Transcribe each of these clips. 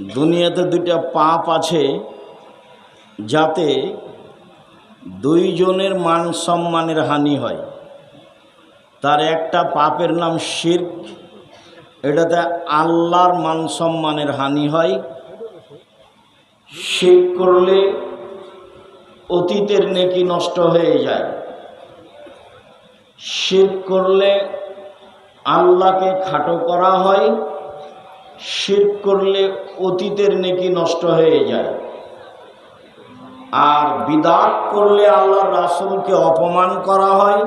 দুনিয়াতে দুইটা পাপ আছে যাতে দুইজনের মান সম্মানের হানি হয়। তার একটা পাপের নাম শির্ক, এটাতে আল্লাহর মান সম্মানের হানি হয়। শির্ক করলে অতীতের নেকি নষ্ট হয়ে যায়। শির্ক করলে আল্লাহকে খাটো করা হয়। শির্ক করলে অতীতের নেকি নষ্ট হয়ে যায়। আর বিদাত করলে আল্লাহর রাসুলকে অপমান করা হয়,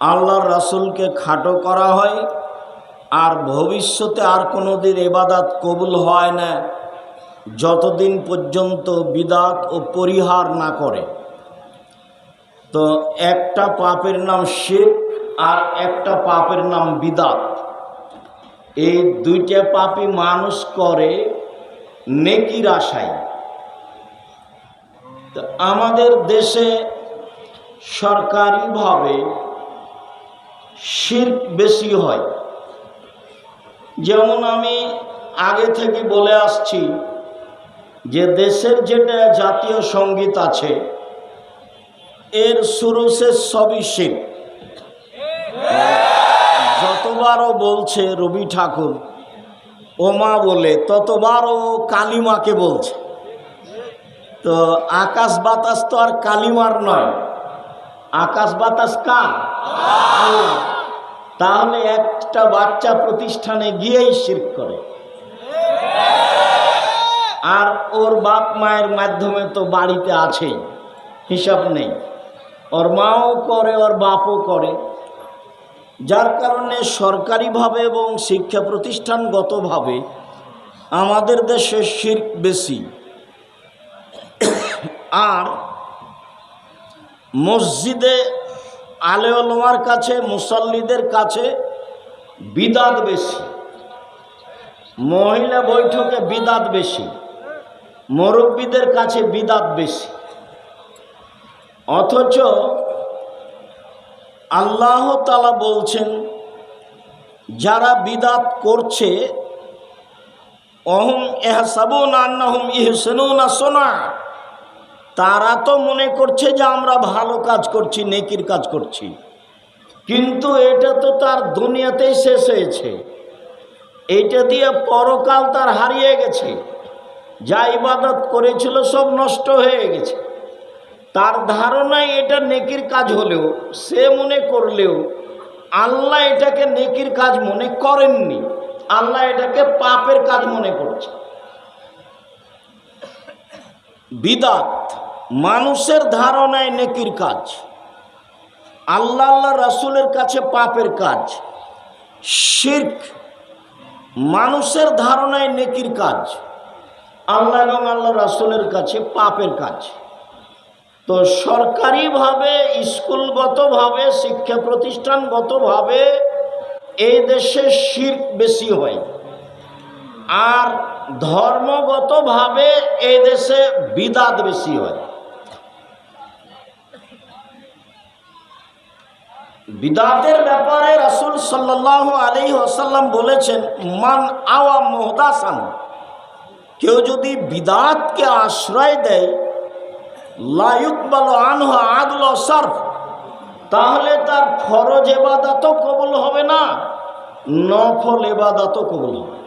আল্লাহর রাসুলকে খাটো করা হয়, আর ভবিষ্যতে আর কোনো দিন এবাদাত কবুল হয় না, যতদিন পর্যন্ত বিদাত ও পরিহার না করে। তো একটা পাপের নাম শেখ আর একটা পাপের নাম বিদাত। এই দুইটা পাপি মানুষ করে নেকির আশায় তো আমাদের দেশে সরকারিভাবে শির্ক বেশি হয়। যেমন আমি আগে থেকে বলে আসছি যে দেশের যেটা জাতীয় সংগীত আছে, এর শুরু শেষ সবই শিখ যতবারও বলছে রবি ঠাকুর। ওমা বলে, ততবারও কালিমাকে বলছে। তো আকাশ বাতাস তো আর কালিমার নয়। আকাশ বাতাস কার? তাহলে একটা বাচ্চা প্রতিষ্ঠানে গিয়েই শির্ক করে। আর ওর বাপ মায়ের মাধ্যমে তো বাড়িতে আছেই, হিসাব নেই। ওর মাও করে, ওর বাপও করে। যার কারণে সরকারিভাবে এবং শিক্ষা প্রতিষ্ঠানগতভাবে আমাদের দেশে শির্ক বেশি। আর মসজিদে আলেওয়ার কাছে, মুসল্লিদের কাছে বিদাত বেশি। মহিলা বৈঠকে বিদাত বেশি। মুরব্বীদের কাছে বিদাত বেশি। অথচ আল্লাহ তালা বলছেন, যারা বিদাত করছে, অহম এহসাবুন আন্নাহুম ইহসেনুনা সোনা, তারা তো মনে করছে যে আমরা ভালো কাজ করছি, নেকির কাজ করছি। কিন্তু এটা তো তার দুনিয়াতেই শেষ হয়েছে। এটা দিয়ে পরকাল তার হারিয়ে গেছে। যা ইবাদত করেছিল সব নষ্ট হয়ে গেছে। তার ধারণায় এটা নেকির কাজ হলেও, সে মনে করলেও, আল্লাহ এটাকে নেকির কাজ মনে করেননি। আল্লাহ এটাকে পাপের কাজ মনে করছে। বিদাত, মানুষের ধারণায় নেকির কাজ। আল্লাহ আল্লাহ রাসুলের কাছে পাপের কাজ। শির্ক, মানুষের ধারণায় নেকির কাজ। আল্লাহ এবং আল্লাহ রাসুলের কাছে পাপের কাজ। তো সরকারিভাবে, স্কুলগতভাবে শিক্ষা প্রতিষ্ঠানগতভাবে এই দেশে শির্ক বেশি হয়। আর ধর্মগতভাবে এই দেশে বিদাত বেশি হয়। বিদাতের ব্যাপারে রাসুল সাল্লাহ আলী আসাল্লাম বলেছেন, মান আওয়া মোহদাসান কেউ যদি বিদাতকে আশ্রয় দেয় লায়ুক বল আনহ আদল সর্ফ। তাহলে তার ফরজ এবাদাতও কবল হবে না, নফল এবাদাতও কবল হবে।